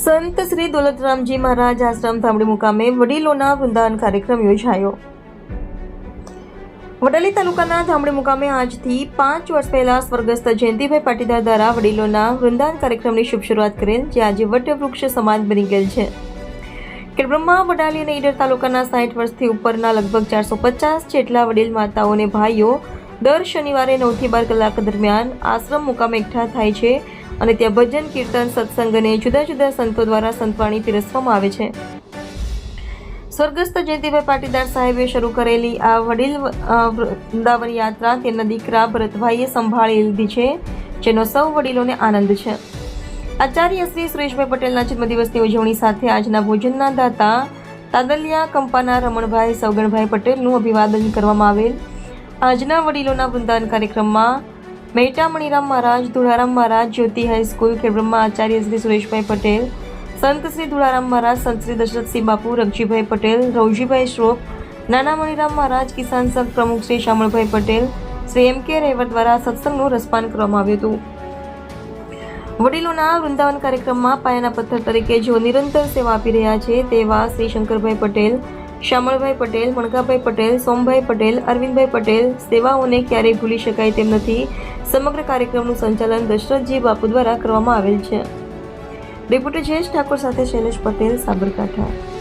સંત શ્રી દોલતરામજી મહારાજ આશ્રમ થામડી મુકામે વડીલોના વૃંદાવન કાર્યક્રમ યોજાયો. વડાલી તાલુકાના થામડી મુકામે આજથી પાંચ વર્ષ પહેલા સ્વર્ગસ્થ જયંતિભાઈ પાટીદાર દ્વારા વડીલોના વૃંદાવન કાર્યક્રમની શુભ શરૂઆત કરેલ, જે આજે વટવૃક્ષ સમાજ બની ગયેલ છે. ખેડબ્રહ્મા વડાલી અને ઈડર તાલુકાના સાઠ વર્ષથી ઉપરના લગભગ ચારસો પચાસ જેટલા વડીલ માતાઓ અને ભાઈઓ દર શનિવારે નવથી બાર કલાક દરમિયાન આશ્રમ મુકામે એકઠા થાય છે. અને ત્યાં ભજન, કીર્તન, સત્સંગ અને જુદા જુદા સંતો દ્વારા સંતવાણી પીરસવામાં આવે છે. સ્વર્ગસ્થ જયંતિભાઈ પાટીદાર સાહેબે શરૂ કરેલી આ વડીલ વૃંદાવન યાત્રા તેમના દીકરા ભરતભાઈએ સંભાળી લીધી છે, જેનો સૌ વડીલોને આનંદ છે. આચાર્ય શ્રી સુરેશભાઈ પટેલના જન્મદિવસની ઉજવણી સાથે આજના ભોજનના દાતા તાદલિયા કંપાના રમણભાઈ સૌગણભાઈ પટેલનું અભિવાદન કરવામાં આવેલ. આજના વડીલોના વૃંદાવન કાર્યક્રમમાં મહેટા મણિરામ મહારાજ ધુળારામ મહારાજ જ્યોતિ હાઈસ્કૂલ, ખેડબ્રહ્મા આચાર્ય શ્રી સુરેશભાઈ પટેલ, સંત શ્રી ધુળારામ મહારાજ સંત શ્રી દશરથસિંહ બાપુ રઘજીભાઈ પટેલ, રવજીભાઈ શ્રોફ નાના મણિરામ મહારાજ કિસાન સંઘ પ્રમુખ શ્રી શામળભાઈ પટેલ, શ્રી એમ કે રેવર દ્વારા સત્સંગનું રસપાન કરવામાં આવ્યું હતું. વડીલોના વૃંદાવન કાર્યક્રમમાં પાયાના પથ્થર તરીકે જેઓ નિરંતર સેવા આપી રહ્યા છે તેવા શ્રી શંકરભાઈ પટેલ શામળભાઈ પટેલ, મણકાભાઈ પટેલ, સોમભાઈ પટેલ, અરવિંદભાઈ પટેલ સેવાઓને ક્યારેય ભૂલી શકાય તેમ નથી. સમગ્ર કાર્યક્રમનું સંચાલન દશરથજી બાપુ દ્વારા કરવામાં આવેલ છે. રિપોર્ટર જયેશ ઠાકોર સાથે શૈલેષ પટેલ, સાબરકાંઠા.